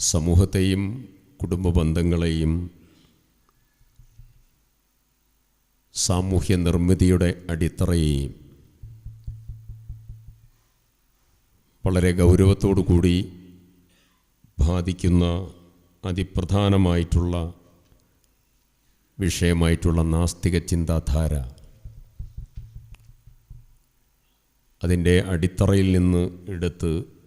സമൂഹത്തെയും കുടുംബ ബന്ധങ്ങളെയും സാമൂഹ്യ നിർമ്മിതിയുടെ അടിത്തറയെയും വളരെ ഗൗരവത്തോടു കൂടി ബാധിക്കുന്ന അതിപ്രധാനമായിട്ടുള്ള വിഷയമായിട്ടുള്ള നാസ്തിക ചിന്താധാര. അതിന്റെ അടിത്തറയിൽ നിന്ന് എടുത്ത്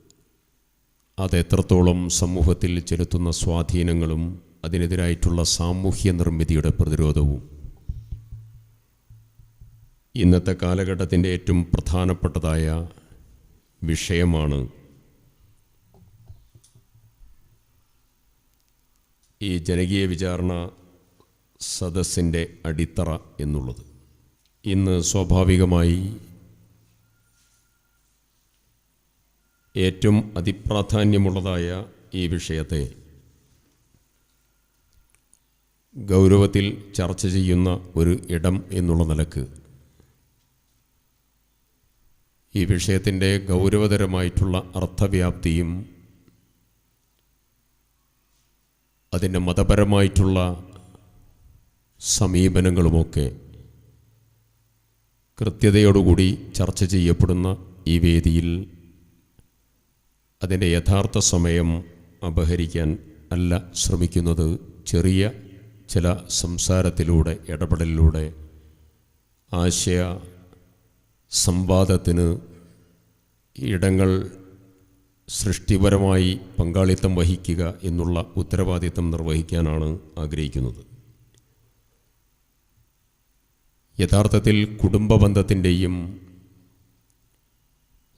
അത് എത്രത്തോളം സമൂഹത്തിൽ ചെലുത്തുന്ന സ്വാധീനങ്ങളും അതിനെതിരായിട്ടുള്ള സാമൂഹ്യ നിർമ്മിതിയുടെ പ്രതിരോധവും. ഇന്നത്തെ കാലഘട്ടത്തിന്റെ ഏറ്റവും പ്രധാനപ്പെട്ടതായ വിഷയമാണ് ഈ ജനകീയ വിചാരണ സദസ്സിന്റെ അടിത്തറ എന്നുള്ളത്. ഇന്ന് സ്വാഭാവികമായി ഏറ്റവും അതിപ്രാധാന്യമുള്ളതായ ഈ വിഷയത്തെ ഗൗരവത്തിൽ ചർച്ച ചെയ്യുന്ന ഒരു ഇടം എന്നുള്ള നിലയ്ക്ക് ഈ വിഷയത്തിന്റെ ഗൗരവതരമായിട്ടുള്ള അർത്ഥവ്യാപ്തിയും അതിന്റെ മതപരമായിട്ടുള്ള സമീപനങ്ങളുമൊക്കെ കൃത്യതയോടുകൂടി ചർച്ച ചെയ്യപ്പെടുന്ന ഈ വേദിയിൽ അതിന്റെ യഥാർത്ഥ സമയം അപഹരിക്കാൻ അല്ല ശ്രമിക്കുന്നത്. ചെറിയ ചില സംസാരത്തിലൂടെ ഇടപെടലിലൂടെ ആശയ സംവാദത്തിന് ഇടങ്ങൾ സൃഷ്ടിപരമായി പങ്കാളിത്തം വഹിക്കുക എന്നുള്ള ഉത്തരവാദിത്തം നിർവഹിക്കാനാണ് ആഗ്രഹിക്കുന്നത്. യഥാർത്ഥത്തിൽ കുടുംബ ബന്ധത്തിന്റെയും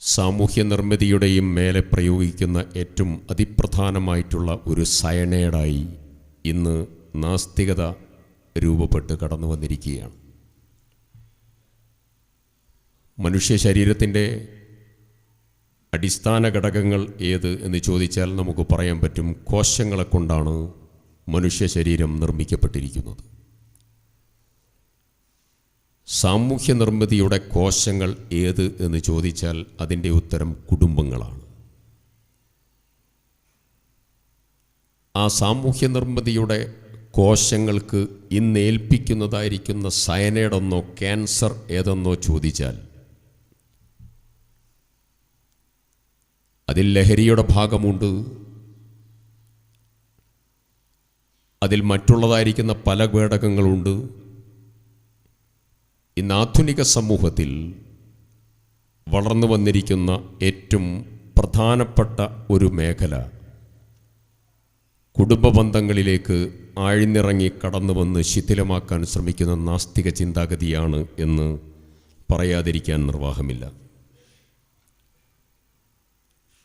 സാമൂഹ്യ നിർമ്മിതിയുടെയും മേലെ പ്രയോഗിക്കുന്ന ഏറ്റവും അതിപ്രധാനമായിട്ടുള്ള ഒരു സയനേഡായി ഇന്ന് നാസ്തികത രൂപപ്പെട്ട് കടന്നു വന്നിരിക്കുകയാണ്. മനുഷ്യ ശരീരത്തിന്റെ അടിസ്ഥാന ഘടകങ്ങൾ ഏത് എന്ന് ചോദിച്ചാൽ നമുക്ക് പറയാൻ പറ്റും കോശങ്ങളെ കൊണ്ടാണ് മനുഷ്യ ശരീരം നിർമ്മിക്കപ്പെട്ടിരിക്കുന്നത്. സാമൂഹ്യ നിർമ്മിതിയുടെ കോശങ്ങൾ ഏത് എന്ന് ചോദിച്ചാൽ അതിന്റെ ഉത്തരം കുടുംബങ്ങളാണ്. ആ സാമൂഹ്യ നിർമ്മിതിയുടെ കോശങ്ങൾക്ക് ഇന്നേൽപ്പിക്കുന്നതായിരിക്കുന്ന സയനൈഡെന്നോ ക്യാൻസർ ഏതെന്നോ ചോദിച്ചാൽ അതിൽ ലഹരിയുടെ ഭാഗമുണ്ട്. അതിൽ മറ്റുള്ളതായിരിക്കുന്ന പല ഘടകങ്ങളുണ്ട് ഇന്ന് ആധുനിക സമൂഹത്തിൽ വളർന്നു വന്നിരിക്കുന്ന ഏറ്റവും പ്രധാനപ്പെട്ട ഒരു മേഖല കുടുംബ ബന്ധങ്ങളിലേക്ക് ആഴ്ന്നിറങ്ങി കടന്നു വന്ന് ശിഥിലമാക്കാൻ ശ്രമിക്കുന്ന നാസ്തിക ചിന്താഗതിയാണ് എന്ന് പറയാതിരിക്കാൻ നിർവാഹമില്ല.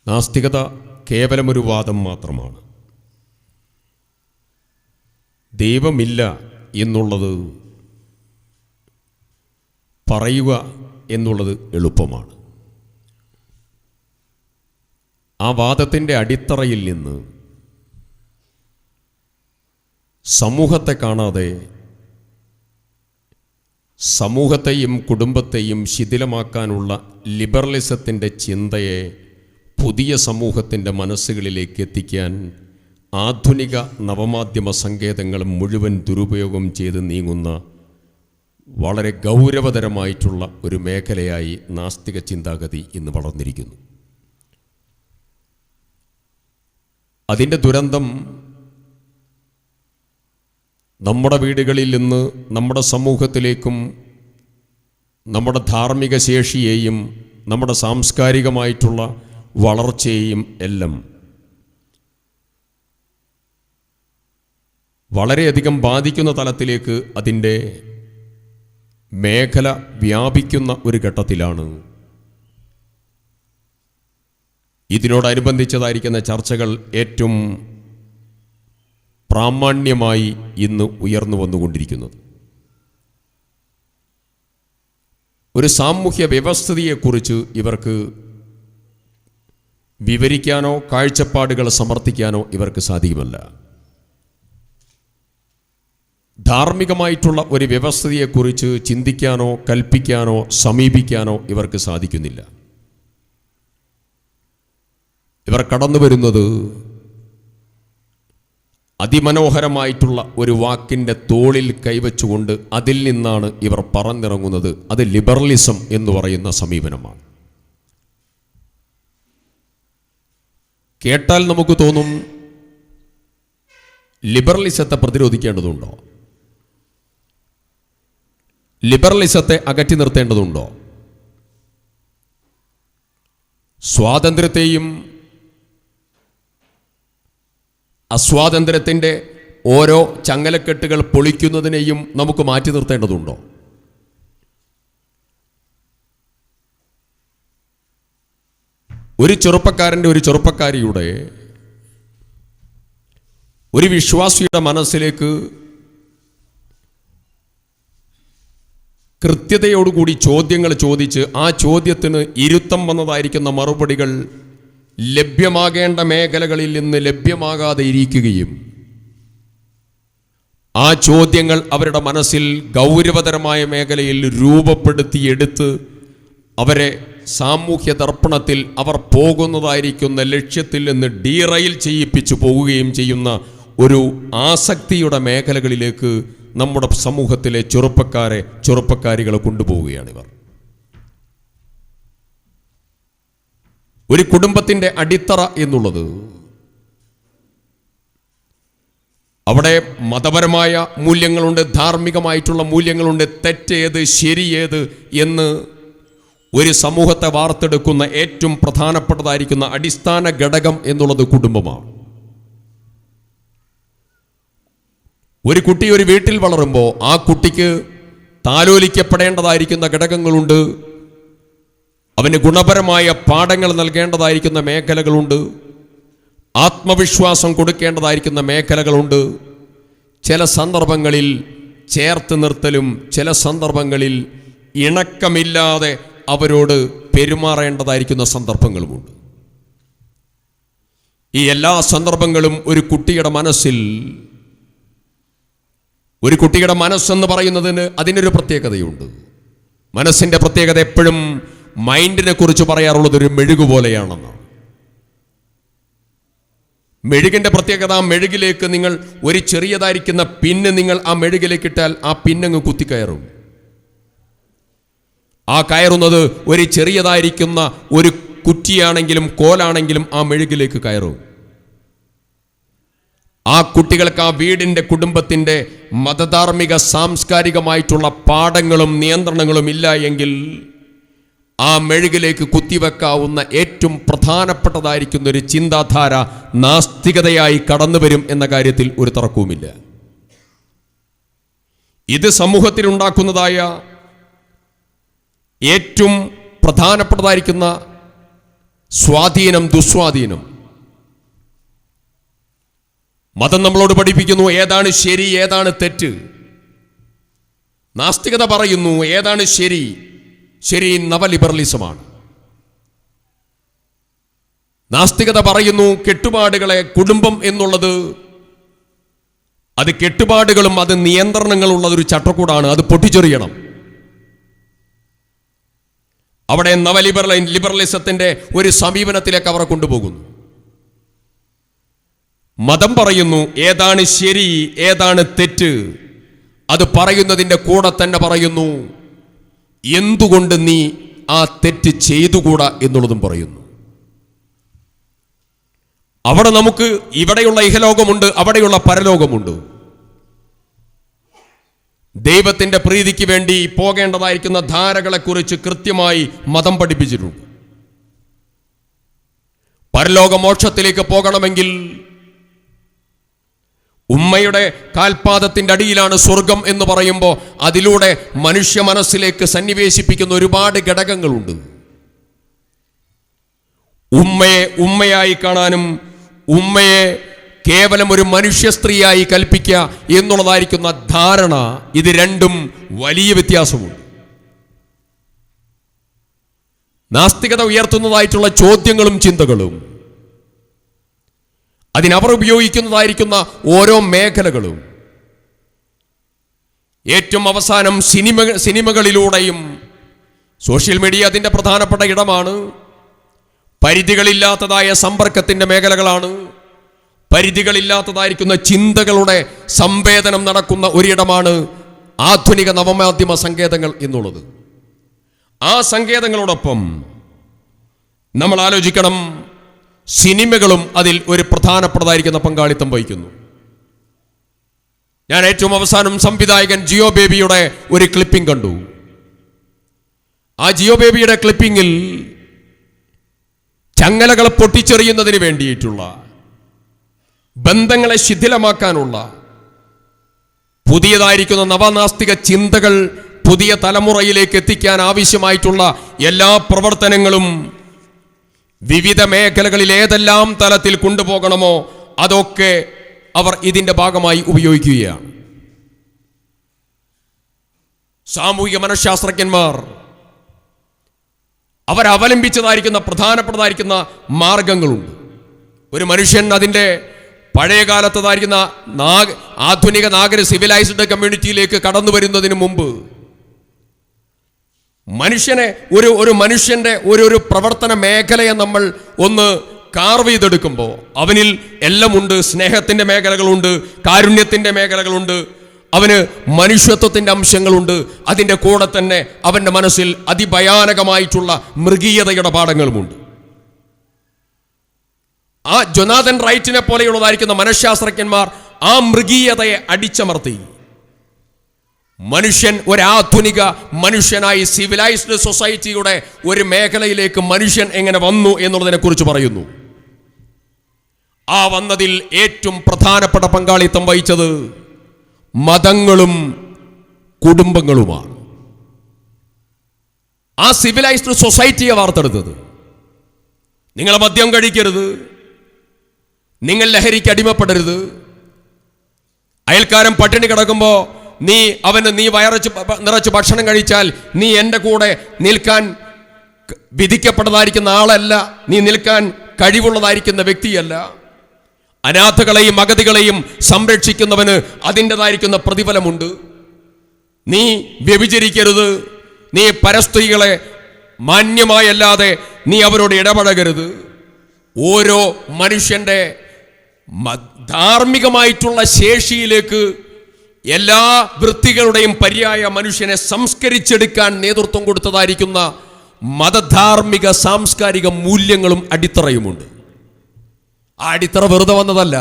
നാസ്തികത കേവലമൊരു വാദം മാത്രമാണ്. ദൈവമില്ല എന്നുള്ളത് പറയുക എന്നുള്ളത് എളുപ്പമാണ്. ആ വാദത്തിന്റെ അടിത്തറയിൽ നിന്ന് സമൂഹത്തെ കാണാതെ സമൂഹത്തെയും കുടുംബത്തെയും ശിഥിലമാക്കാനുള്ള ലിബറലിസത്തിന്റെ ചിന്തയെ പുതിയ സമൂഹത്തിന്റെ മനസ്സുകളിലേക്ക് എത്തിക്കാൻ ആധുനിക നവമാധ്യമ സങ്കേതങ്ങൾ മുഴുവൻ ദുരുപയോഗം ചെയ്ത് നീങ്ങുന്ന വളരെ ഗൗരവതരമായിട്ടുള്ള ഒരു മേഖലയായി നാസ്തിക ചിന്താഗതി ഇന്ന് വളർന്നിരിക്കുന്നു. അതിന്റെ ദുരന്തം നമ്മുടെ വീടുകളിൽ നിന്ന് നമ്മുടെ സമൂഹത്തിലേക്കും നമ്മുടെ ധാർമ്മിക ശേഷിയെയും നമ്മുടെ സാംസ്കാരികമായിട്ടുള്ള വളർച്ചയെയും എല്ലാം വളരെയധികം ബാധിക്കുന്ന തലത്തിലേക്ക് അതിന്റെ മേഖല വ്യാപിക്കുന്ന ഒരു ഘട്ടത്തിലാണ്. ഇതിനോടനുബന്ധിച്ചതായിരിക്കുന്ന ചർച്ചകൾ ഏറ്റവും പ്രാമാണ്യമായി ഇന്ന് ഉയർന്നു വന്നുകൊണ്ടിരിക്കുന്നത്. ഒരു സാമൂഹ്യ വ്യവസ്ഥിതിയെക്കുറിച്ച് ഇവർക്ക് വിവരിക്കാനോ കാഴ്ചപ്പാടുകൾ സമർത്ഥിക്കാനോ ഇവർക്ക് സാധ്യമല്ല ധാർമ്മികമായിട്ടുള്ള ഒരു വ്യവസ്ഥയെക്കുറിച്ച് ചിന്തിക്കാനോ കൽപ്പിക്കാനോ സമീപിക്കാനോ ഇവർക്ക് സാധിക്കുന്നില്ല. ഇവർ കടന്നു വരുന്നത് അതിമനോഹരമായിട്ടുള്ള ഒരു വാക്കിന്റെ തോളിൽ കൈവച്ചുകൊണ്ട് അതിൽ നിന്നാണ് ഇവർ പറന്നിറങ്ങുന്നത്. അത് ലിബറലിസം എന്ന് പറയുന്ന സമീപനമാണ്. കേട്ടാൽ നമുക്ക് തോന്നും ലിബറലിസത്തെ പ്രതിരോധിക്കേണ്ടതുണ്ടോ? ലിബറലിസത്തെ അകറ്റി നിർത്തേണ്ടതുണ്ടോ? സ്വാതന്ത്ര്യത്തെയും അസ്വാതന്ത്ര്യത്തിന്റെ ഓരോ ചങ്ങലക്കെട്ടുകൾ പൊളിക്കുന്നതിനെയും നമുക്ക് മാറ്റി നിർത്തേണ്ടതുണ്ടോ? ഒരു ചെറുപ്പക്കാരന്റെ ഒരു ചെറുപ്പക്കാരിയുടെ ഒരു വിശ്വാസിയുടെ മനസ്സിലേക്ക് കൃത്യതയോടുകൂടി ചോദ്യങ്ങൾ ചോദിച്ച് ആ ചോദ്യത്തിന് ഇരുത്തം വന്നതായിരിക്കുന്ന മറുപടികൾ ലഭ്യമാകേണ്ട മേഖലകളിൽ നിന്ന് ലഭ്യമാകാതെ ഇരിക്കുകയും ആ ചോദ്യങ്ങൾ അവരുടെ മനസ്സിൽ ഗൗരവതരമായ മേഖലയിൽ രൂപപ്പെടുത്തിയെടുത്ത് അവരെ സാമൂഹ്യ ദർപ്പണത്തിൽ അവർ പോകുന്നതായിരിക്കുന്ന ലക്ഷ്യത്തിൽ നിന്ന് ഡീറയിൽ ചെയ്യിപ്പിച്ചു പോവുകയും ചെയ്യുന്ന ഒരു ആസക്തിയുടെ മേഖലകളിലേക്ക് നമ്മുടെ സമൂഹത്തിലെ ചെറുപ്പക്കാരെ ചെറുപ്പക്കാരികളെ കൊണ്ടുപോവുകയാണിവർ. ഒരു കുടുംബത്തിന്റെ അടിത്തറ എന്നുള്ളത് അവിടെ മതപരമായ മൂല്യങ്ങളുണ്ട് ധാർമ്മികമായിട്ടുള്ള മൂല്യങ്ങളുണ്ട് തെറ്റേത് ശരിയേത് എന്ന് ഒരു സമൂഹത്തെ വാർത്തെടുക്കുന്ന ഏറ്റവും പ്രധാനപ്പെട്ടതായിരിക്കുന്ന അടിസ്ഥാന ഘടകം എന്നുള്ളത് കുടുംബമാണ്. ഒരു കുട്ടി ഒരു വീട്ടിൽ വളരുമ്പോൾ ആ കുട്ടിക്ക് താലോലിക്കപ്പെടേണ്ടതായിരിക്കുന്ന ഘടകങ്ങളുണ്ട്. അവന് ഗുണപരമായ പാഠങ്ങൾ നൽകേണ്ടതായിരിക്കുന്ന മേഖലകളുണ്ട്. ആത്മവിശ്വാസം കൊടുക്കേണ്ടതായിരിക്കുന്ന മേഖലകളുണ്ട്. ചില സന്ദർഭങ്ങളിൽ ചേർത്ത് നിർത്തലും ചില സന്ദർഭങ്ങളിൽ ഇണക്കമില്ലാതെ അവരോട് പെരുമാറേണ്ടതായിരിക്കുന്ന സന്ദർഭങ്ങളുമുണ്ട്. ഈ എല്ലാ സന്ദർഭങ്ങളും ഒരു കുട്ടിയുടെ മനസ്സിൽ ഒരു കുട്ടിയുടെ മനസ്സെന്ന് പറയുന്നതിന് അതിനൊരു പ്രത്യേകതയുണ്ട്. മനസ്സിന്റെ പ്രത്യേകത എപ്പോഴും മൈൻഡിനെ കുറിച്ച് പറയാറുള്ളത് ഒരു മെഴുകു പോലെയാണെന്നാണ്. മെഴുകിന്റെ പ്രത്യേകത ആ മെഴുകിലേക്ക് നിങ്ങൾ ഒരു ചെറിയതായിരിക്കുന്ന പിന്ന് നിങ്ങൾ ആ മെഴുകിലേക്ക് ഇട്ടാൽ ആ പിന്നങ്ങ് കുത്തിക്കയറും. ആ കയറുന്നത് ഒരു ചെറിയതായിരിക്കുന്ന ഒരു കുറ്റിയാണെങ്കിലും കോലാണെങ്കിലും ആ മെഴുകിലേക്ക് കയറും. ആ കുട്ടികൾക്ക് ആ വീടിന്റെ കുടുംബത്തിന്റെ മതധാർമ്മിക സാംസ്കാരികമായിട്ടുള്ള പാഠങ്ങളും നിയന്ത്രണങ്ങളും ഇല്ല എങ്കിൽ ആ മെഴുകിലേക്ക് കുത്തിവെക്കാവുന്ന ഏറ്റവും പ്രധാനപ്പെട്ടതായിരിക്കുന്ന ഒരു ചിന്താധാര നാസ്തികതയായി കടന്നു വരും എന്ന കാര്യത്തിൽ ഒരു തർക്കവുമില്ല. ഇത് സമൂഹത്തിൽ ഉണ്ടാക്കുന്നതായ ഏറ്റവും പ്രധാനപ്പെട്ടതായിരിക്കുന്ന സ്വാധീനം ദുസ്വാധീനം മതം നമ്മളോട് പഠിപ്പിക്കുന്നു. ഏതാണ് ശരി ഏതാണ് തെറ്റ്? നാസ്തികത പറയുന്നു ഏതാണ് ശരി? ശരി നവലിബറലിസമാണ്. നാസ്തികത പറയുന്നു കെട്ടുപാടുകളെ കുടുംബം എന്നുള്ളത് അത് കെട്ടുപാടുകളും അത് നിയന്ത്രണങ്ങളുള്ളതൊരു ചട്ടക്കൂടാണ്. അത് പൊട്ടിച്ചെറിയണം. അവിടെ നവലിബറൽ ലിബറലിസത്തിന്റെ ഒരു സമീപനത്തിലേക്ക് അവരെ കൊണ്ടുപോകുന്നു. മതം പറയുന്നു ഏതാണ് ശരി ഏതാണ് തെറ്റ്? അത് പറയുന്നതിന്റെ കൂടെ തന്നെ പറയുന്നു എന്തുകൊണ്ട് നീ ആ തെറ്റ് ചെയ്തുകൂടാ എന്നുള്ളതും പറയുന്നു. അവിടെ നമുക്ക് ഇവിടെയുള്ള ഇഹലോകമുണ്ട് അവിടെയുള്ള പരലോകമുണ്ട്. ദൈവത്തിന്റെ പ്രീതിക്ക് വേണ്ടി പോകേണ്ടതായിരിക്കുന്ന ധാരകളെക്കുറിച്ച് കൃത്യമായി മതം പഠിപ്പിച്ചിട്ടുണ്ട്. പരലോകമോക്ഷത്തിലേക്ക് പോകണമെങ്കിൽ ഉമ്മയുടെ കാൽപാദത്തിന്റെ അടിയിലാണ് സ്വർഗം എന്ന് പറയുമ്പോൾ അതിലൂടെ മനുഷ്യ മനസ്സിലേക്ക് സന്നിവേശിപ്പിക്കുന്ന ഒരുപാട് ഘടകങ്ങളുണ്ട്. ഉമ്മയെ ഉമ്മയായി കാണാനും ഉമ്മയെ കേവലം ഒരു മനുഷ്യ സ്ത്രീയായി കൽപ്പിക്കുക എന്നുള്ളതായിരിക്കുന്ന ധാരണ ഇത് രണ്ടും വലിയ വ്യത്യാസമുണ്ട്. നാസ്തികത ഉയർത്തുന്നതായിട്ടുള്ള ചോദ്യങ്ങളും ചിന്തകളും അതിനവർ ഉപയോഗിക്കുന്നതായിരിക്കുന്ന ഓരോ മേഖലകളും. ഏറ്റവും അവസാനം സിനിമ സിനിമകളിലൂടെയും സോഷ്യൽ മീഡിയ അതിന്റെ പ്രധാനപ്പെട്ട ഇടമാണ്. പരിധികളില്ലാത്തതായ സമ്പർക്കത്തിന്റെ മേഖലകളാണ്. പരിധികളില്ലാത്തതായിരിക്കുന്ന ചിന്തകളുടെ സംവേദനം നടക്കുന്ന ഒരിടമാണ് ആധുനിക നവമാധ്യമ സങ്കേതങ്ങൾ എന്നുള്ളത്. ആ സങ്കേതങ്ങളോടൊപ്പം നമ്മൾ ആലോചിക്കണം സിനിമകളും അതിൽ ഒരു പ്രധാനപ്പെട്ടതായിരിക്കുന്ന പങ്കാളിത്തം വഹിക്കുന്നു. ഞാൻ ഏറ്റവും അവസാനം സംവിധായകൻ ജിയോ ബേബിയുടെ ഒരു ക്ലിപ്പിംഗ് കണ്ടു. ആ ജിയോ ബേബിയുടെ ക്ലിപ്പിങ്ങിൽ ചങ്ങലകളെ പൊട്ടിച്ചെറിയുന്നതിന് വേണ്ടിയിട്ടുള്ള ബന്ധങ്ങളെ ശിഥിലമാക്കാനുള്ള പുതിയതായിരിക്കുന്ന നവനാസ്തിക ചിന്തകൾ പുതിയ തലമുറയിലേക്ക് എത്തിക്കാൻ ആവശ്യമായിട്ടുള്ള എല്ലാ പ്രവർത്തനങ്ങളും വിവിധ മേഖലകളിൽ ഏതെല്ലാം തലത്തിൽ കൊണ്ടുപോകണമോ അതൊക്കെ അവർ ഇതിന്റെ ഭാഗമായി ഉപയോഗിക്കുകയാണ്. സാമൂഹിക മനഃശാസ്ത്രജ്ഞന്മാർ അവരവലംബിച്ചതായിരിക്കുന്ന പ്രധാനപ്പെട്ടതായിരിക്കുന്ന മാർഗങ്ങളുണ്ട്. ഒരു മനുഷ്യൻ അതിന്റെ പഴയ കാലത്തതായിരിക്കുന്ന നാഗ ആധുനിക നാഗര സിവിലൈസ്ഡ് കമ്മ്യൂണിറ്റിയിലേക്ക് കടന്നു വരുന്നതിന് മുമ്പ് മനുഷ്യനെ ഒരു ഒരു മനുഷ്യന്റെ ഒരു ഒരു പ്രവർത്തന മേഖലയെ നമ്മൾ ഒന്ന് കാർവ് ചെയ്തെടുക്കുമ്പോൾ അവനിൽ എല്ലാമുണ്ട് സ്നേഹത്തിന്റെ മേഖലകളുണ്ട് കാരുണ്യത്തിന്റെ മേഖലകളുണ്ട് അവന് മനുഷ്യത്വത്തിന്റെ അംശങ്ങളുണ്ട് അതിന്റെ കൂടെ തന്നെ അവന്റെ മനസ്സിൽ അതിഭയാനകമായിട്ടുള്ള മൃഗീയതയുടെ പാഠങ്ങളുമുണ്ട്. ആ ജൊനാഥൻ റൈറ്റിനെ പോലെയുള്ളതായിരിക്കുന്ന മനഃശാസ്ത്രജ്ഞന്മാർ ആ മൃഗീയതയെ അടിച്ചമർത്തി. മനുഷ്യൻ ഒരാധുനിക മനുഷ്യനായി സിവിലൈസ്ഡ് സൊസൈറ്റിയുടെ ഒരു മേഖലയിലേക്ക് മനുഷ്യൻ എങ്ങനെ വന്നു എന്നുള്ളതിനെ കുറിച്ച് പറയുന്നു. ആ വന്നതിൽ ഏറ്റവും പ്രധാനപ്പെട്ട പങ്കാളിത്തം വഹിച്ചത് മതങ്ങളും കുടുംബങ്ങളുമാണ്. ആ സിവിലൈസ്ഡ് സൊസൈറ്റിയെ വാർത്തെടുത്തത്. നിങ്ങൾ മദ്യം കഴിക്കരുത്. നിങ്ങൾ ലഹരിക്ക് അടിമപ്പെടരുത്. അയൽക്കാരൻ പട്ടിണി കിടക്കുമ്പോൾ നീ അവന് നീ വയറച്ച് നിറച്ച് ഭക്ഷണം കഴിച്ചാൽ നീ എന്റെ കൂടെ നിൽക്കാൻ വിധിക്കപ്പെട്ടതായിരിക്കുന്ന ആളല്ല. നീ നിൽക്കാൻ കഴിവുള്ളതായിരിക്കുന്ന വ്യക്തിയല്ല. അനാഥകളെയും അഗതികളെയും സംരക്ഷിക്കുന്നവന് അതിന്റെതായിരിക്കുന്ന പ്രതിഫലമുണ്ട്. നീ വ്യഭിചരിക്കരുത്. നീ പരസ്ത്രീകളെ മാന്യമായല്ലാതെ നീ അവരോട് ഇടപഴകരുത്. ഓരോ മനുഷ്യന്റെ ധാർമ്മികമായിട്ടുള്ള ശേഷിയിലേക്ക് എല്ലാ വൃത്തികളുടെയും പര്യായ മനുഷ്യനെ സംസ്കരിച്ചെടുക്കാൻ നേതൃത്വം കൊടുത്തതായിരിക്കുന്ന മതധാർമ്മിക സാംസ്കാരിക മൂല്യങ്ങളും അടിത്തറയുമുണ്ട്. ആ അടിത്തറ വെറുതെ വന്നതല്ല.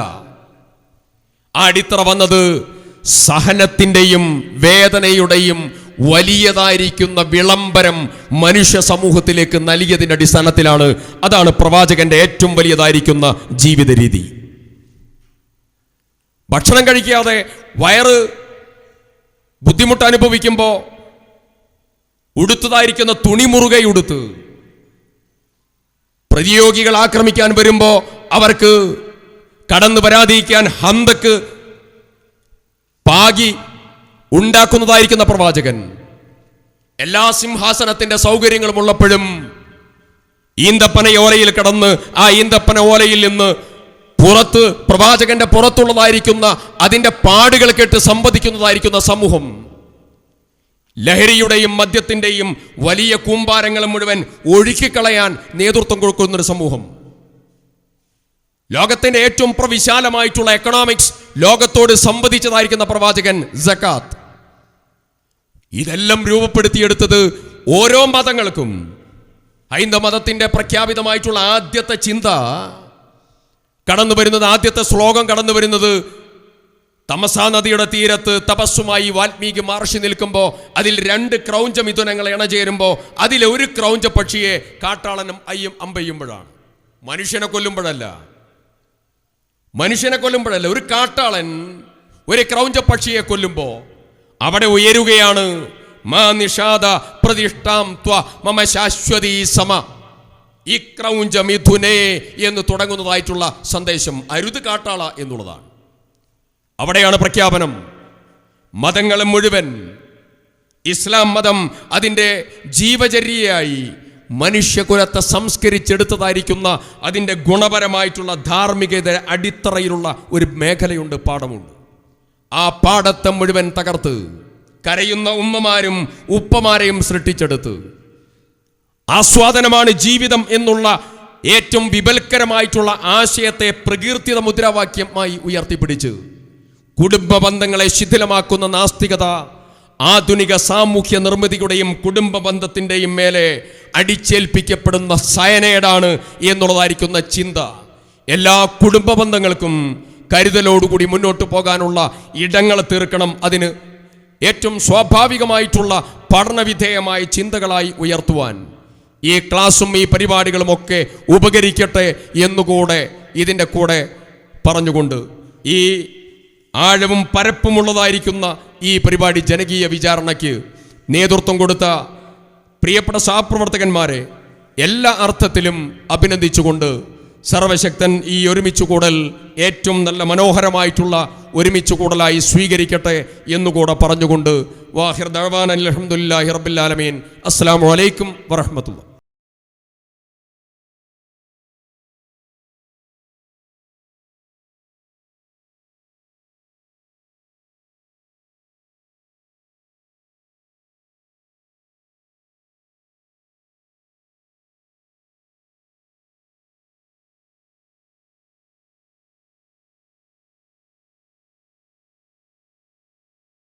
ആ അടിത്തറ വന്നത് സഹനത്തിന്റെയും വേദനയുടെയും വലിയതായിരിക്കുന്ന വിളംബരം മനുഷ്യ സമൂഹത്തിലേക്ക് നൽകിയതിന്റെ അടിസ്ഥാനത്തിലാണ്. അതാണ് പ്രവാചകന്റെ ഏറ്റവും വലിയതായിരിക്കുന്ന ജീവിത രീതി ഭക്ഷണം കഴിക്കാതെ വയറ് ബുദ്ധിമുട്ട് അനുഭവിക്കുമ്പോൾ ഉടുത്തതായിരിക്കുന്ന തുണി മുറുകെ ഉടുത്ത് പ്രതിയോഗികൾ ആക്രമിക്കാൻ വരുമ്പോൾ അവർക്ക് കടന്നു വരാതിരിക്കാൻ ഹന്തക്ക് പാകി ഉണ്ടാക്കുന്നതായിരിക്കുന്ന പ്രവാചകൻ. എല്ലാ സിംഹാസനത്തിന്റെ സൗകര്യങ്ങളും ഉള്ളപ്പോഴും ഈന്തപ്പന ഓലയിൽ കടന്ന് ആ ഈന്തപ്പന ഓലയിൽ നിന്ന് പുറത്ത് പ്രവാചകന്റെ പുറത്തുള്ളതായിരിക്കുന്ന അതിന്റെ പാടുകൾ കേട്ട് സംവദിക്കുന്നതായിരിക്കുന്ന സമൂഹം. ലഹരിയുടെയും മദ്യത്തിന്റെയും വലിയ കൂമ്പാരങ്ങൾ മുഴുവൻ ഒഴുക്കിക്കളയാൻ നേതൃത്വം കൊടുക്കുന്ന ഒരു സമൂഹം. ലോകത്തിന്റെ ഏറ്റവും പ്രവിശാലമായിട്ടുള്ള എക്കണോമിക്സ് ലോകത്തോട് സംവദിച്ചതായിരിക്കുന്ന പ്രവാചകൻ ജക്കാത്ത് ഇതെല്ലാം രൂപപ്പെടുത്തിയെടുത്തത് ഓരോ മതങ്ങൾക്കും. ഹൈന്ദവ മതത്തിന്റെ പ്രഖ്യാപിതമായിട്ടുള്ള ആദ്യത്തെ ചിന്ത കടന്നു വരുന്നത് ആദ്യത്തെ ശ്ലോകം കടന്നു വരുന്നത് തമസാ നദിയുടെ തീരത്ത് തപസ്സുമായി വാൽമീകി മാർഷി നിൽക്കുമ്പോൾ അതിൽ രണ്ട് ക്രൗഞ്ച മിഥുനങ്ങൾ ഇണചേരുമ്പോൾ അതിലെ ഒരു ക്രൗഞ്ച പക്ഷിയെ കാട്ടാളനും അയ്യും അമ്പയ്യുമ്പോഴാണ്. മനുഷ്യനെ കൊല്ലുമ്പോഴല്ല. മനുഷ്യനെ കൊല്ലുമ്പോഴല്ല. ഒരു കാട്ടാളൻ ഒരു ക്രൗഞ്ച പക്ഷിയെ കൊല്ലുമ്പോൾ അവിടെ ഉയരുകയാണ്. മാ നിഷാദ പ്രതിഷ്ഠാം ത്വ മമ ശാശ്വതീ സമ. ഈ ക്രൗഞ്ച മിഥുനേ എന്ന് തുടങ്ങുന്നതായിട്ടുള്ള സന്ദേശം അരുത് കാട്ടാള എന്നുള്ളതാണ്. അവിടെയാണ് പ്രഖ്യാപനം. മതങ്ങളെ മുഴുവൻ ഇസ്ലാം മതം അതിന്റെ ജീവചര്യയായി മനുഷ്യകുലത്തെ സംസ്കരിച്ചെടുത്തതായിരിക്കുന്ന അതിന്റെ ഗുണപരമായിട്ടുള്ള ധാർമ്മികത അടിത്തറയിലുള്ള ഒരു മേഖലയുണ്ട് പാഠമുണ്ട്. ആ പാഠത്തെ മുഴുവൻ തകർത്ത് കരയുന്ന ഉമ്മമാരും ഉപ്പമാരെയും സൃഷ്ടിച്ചെടുത്ത് ആസ്വാദനമാണ് ജീവിതം എന്നുള്ള ഏറ്റവും വിപൽക്കരമായിട്ടുള്ള ആശയത്തെ പ്രകീർത്തിത മുദ്രാവാക്യമായി ഉയർത്തിപ്പിടിച്ച്. കുടുംബ ബന്ധങ്ങളെ ശിഥിലമാക്കുന്ന നാസ്തികത ആധുനിക സാമൂഹ്യ നിർമ്മിതിയുടെയും കുടുംബ ബന്ധത്തിന്റെയും മേലെ അടിച്ചേൽപ്പിക്കപ്പെടുന്ന സയനേഡാണ് എന്നുള്ളതായിരിക്കുന്ന ചിന്ത. എല്ലാ കുടുംബ ബന്ധങ്ങൾക്കും കരുതലോടുകൂടി മുന്നോട്ട് പോകാനുള്ള ഇടങ്ങൾ തീർക്കണം അതിന്. ഏറ്റവും സ്വാഭാവികമായിട്ടുള്ള പഠനവിധേയമായ ചിന്തകളായി ഉയർത്തുവാൻ ഈ ക്ലാസ്സും ഈ പരിപാടികളുമൊക്കെ ഉപകരിക്കട്ടെ എന്നുകൂടെ ഇതിന്റെ കൂടെ പറഞ്ഞുകൊണ്ട് ഈ ആഴവും പരപ്പുമുള്ളതായിരിക്കുന്ന ഈ പരിപാടി ജനകീയ വിചാരണയ്ക്ക് നേതൃത്വം കൊടുത്ത പ്രിയപ്പെട്ട സഹപ്രവർത്തകന്മാരെ എല്ലാ അർത്ഥത്തിലും അഭിനന്ദിച്ചുകൊണ്ട് സർവശക്തൻ ഈ ഒരുമിച്ച് കൂടൽ ഏറ്റവും നല്ല മനോഹരമായിട്ടുള്ള ഒരുമിച്ച് കൂടലായി സ്വീകരിക്കട്ടെ എന്നുകൂടെ പറഞ്ഞുകൊണ്ട് വാഹിർ ദഴവാൻ അലഹമുല്ലാഹി റബ്ബില്ലാലമീൻ അസ്സാം വലൈക്കും വറഹമത്തുള്ള